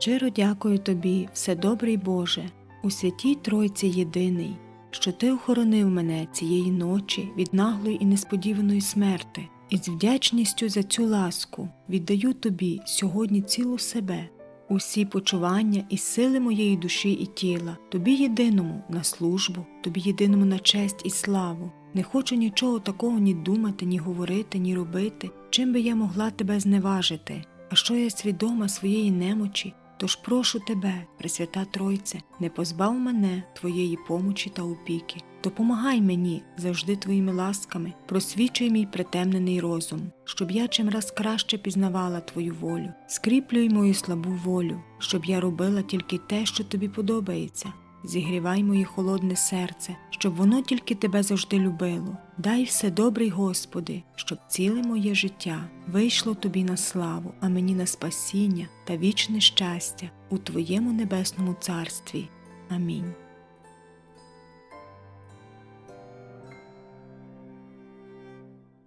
Щиро дякую тобі, Вседобрий Боже, у святій Тройці єдиний, що ти охоронив мене цієї ночі від наглої і несподіваної смерти, і з вдячністю за цю ласку віддаю тобі сьогодні цілу себе, усі почування і сили моєї душі і тіла, тобі єдиному на службу, тобі єдиному на честь і славу. Не хочу нічого такого ні думати, ні говорити, ні робити, чим би я могла тебе зневажити. А що я свідома своєї немочі, тож прошу тебе, Пресвята Тройце, не позбав мене твоєї помочі та опіки. Допомагай мені завжди твоїми ласками, просвічуй мій притемнений розум, щоб я чимраз краще пізнавала твою волю, скріплюй мою слабу волю, щоб я робила тільки те, що тобі подобається. Зігрівай моє холодне серце, щоб воно тільки тебе завжди любило. Дай все добрий Господи, щоб ціле моє життя вийшло тобі на славу, а мені на спасіння та вічне щастя у Твоєму небесному царстві. Амінь.